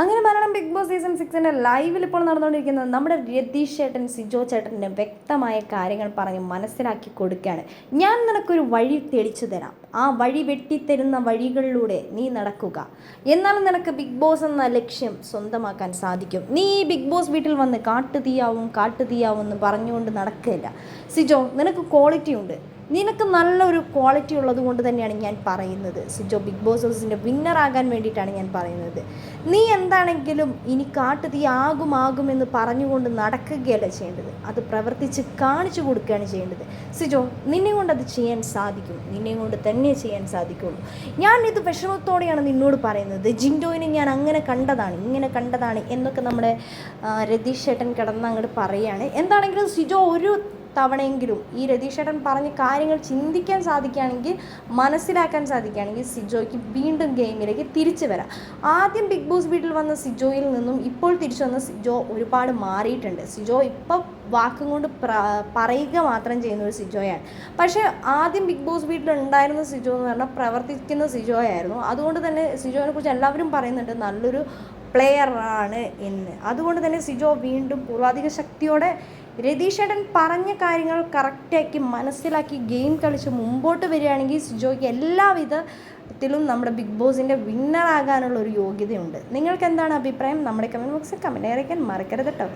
അങ്ങനെ Malayalam Bigg Boss season സിക്സിന്റെ ലൈവിൽ ഇപ്പോൾ നടന്നുകൊണ്ടിരിക്കുന്നത് നമ്മുടെ രതീഷ് ചേട്ടൻ സിജോ ചേട്ടന്റെ വ്യക്തമായ കാര്യങ്ങൾ പറഞ്ഞ് മനസ്സിലാക്കി കൊടുക്കുകയാണ്. ഞാൻ നിനക്കൊരു വഴി തെളിച്ചു തരാം. ആ വഴി വെട്ടിത്തരുന്ന വഴികളിലൂടെ നീ നടക്കുക. എന്നാൽ നിനക്ക് ബിഗ് ബോസ് എന്ന ലക്ഷ്യം സ്വന്തമാക്കാൻ സാധിക്കും. നീ ഈ ബിഗ് ബോസ് വീട്ടിൽ വന്ന് കാട്ടുതീയാവും കാട്ടുതീയാവും എന്ന് പറഞ്ഞുകൊണ്ട് നടക്കുകയില്ല. സിജോ നിനക്ക് ക്വാളിറ്റി ഉണ്ട്. നിനക്ക് നല്ലൊരു ക്വാളിറ്റി ഉള്ളത് കൊണ്ട് തന്നെയാണ് ഞാൻ പറയുന്നത്. സിജോ ബിഗ് ബോസ് ഹൗസിന്റെ വിന്നറാകാൻ വേണ്ടിയിട്ടാണ് ഞാൻ പറയുന്നത്. നീ എന്താണെങ്കിലും ഇനി കാട്ടു തീ ആകും ആകും എന്ന് പറഞ്ഞുകൊണ്ട് നടക്കുകയല്ല ചെയ്യേണ്ടത്. അത് പ്രവർത്തിച്ച് കാണിച്ചു കൊടുക്കുകയാണ് ചെയ്യേണ്ടത്. സിജോ നിന്നെ കൊണ്ട് അത് ചെയ്യാൻ സാധിക്കും. നിന്നെ കൊണ്ട് തന്നെ ചെയ്യാൻ സാധിക്കുള്ളൂ. ഞാൻ ഇത് വിഷമത്തോടെയാണ് നിന്നോട് പറയുന്നത്. ജിൻഡോയിനെ ഞാൻ അങ്ങനെ കണ്ടതാണ് ഇങ്ങനെ കണ്ടതാണ് എന്നൊക്കെ നമ്മുടെ രതീഷ് ചേട്ടൻ കിടന്ന് അങ്ങോട്ട് പറയുകയാണ് എന്താണെങ്കിലും സിജോ ഒരു തവണയെങ്കിലും ഈ രതീഷേട്ടൻ പറഞ്ഞ കാര്യങ്ങൾ ചിന്തിക്കാൻ സാധിക്കുകയാണെങ്കിൽ മനസ്സിലാക്കാൻ സാധിക്കുകയാണെങ്കിൽ സിജോയ്ക്ക് വീണ്ടും ഗെയിമിലേക്ക് തിരിച്ചു വരാം. ആദ്യം ബിഗ് ബോസ് വീട്ടിൽ വന്ന സിജോയിൽ നിന്നും ഇപ്പോൾ തിരിച്ചു വന്ന സിജോ ഒരുപാട് മാറിയിട്ടുണ്ട്. സിജോ ഇപ്പോൾ വാക്കും കൊണ്ട് പറയുക മാത്രം ചെയ്യുന്ന ഒരു സിജോയാണ്. പക്ഷേ ആദ്യം ബിഗ് ബോസ് വീട്ടിൽ ഉണ്ടായിരുന്ന സിജോ എന്ന് പറഞ്ഞാൽ പ്രവർത്തിക്കുന്ന സിജോ ആയിരുന്നു അതുകൊണ്ട് തന്നെ സിജോനെ കുറിച്ച് എല്ലാവരും പറയുന്നുണ്ട് നല്ലൊരു പ്ലെയറാണ് എന്ന്. അതുകൊണ്ട് തന്നെ സിജോ വീണ്ടും പൂർവാധിക ശക്തിയോടെ രതീഷേട്ടൻ പറഞ്ഞ കാര്യങ്ങൾ കറക്റ്റാക്കി മനസ്സിലാക്കി ഗെയിം കളിച്ച് മുമ്പോട്ട് വരികയാണെങ്കിൽ സുജോയ്ക്ക് എല്ലാവിധത്തിലും നമ്മുടെ ബിഗ് ബോസിന്റെ വിന്നറാകാനുള്ള ഒരു യോഗ്യതയുണ്ട്. നിങ്ങൾക്ക് എന്താണ് അഭിപ്രായം? നമ്മുടെ കമന്റ് ബോക്സിൽ കമന്റ് അറിയിക്കാൻ മറക്കരുത് കേട്ടോ.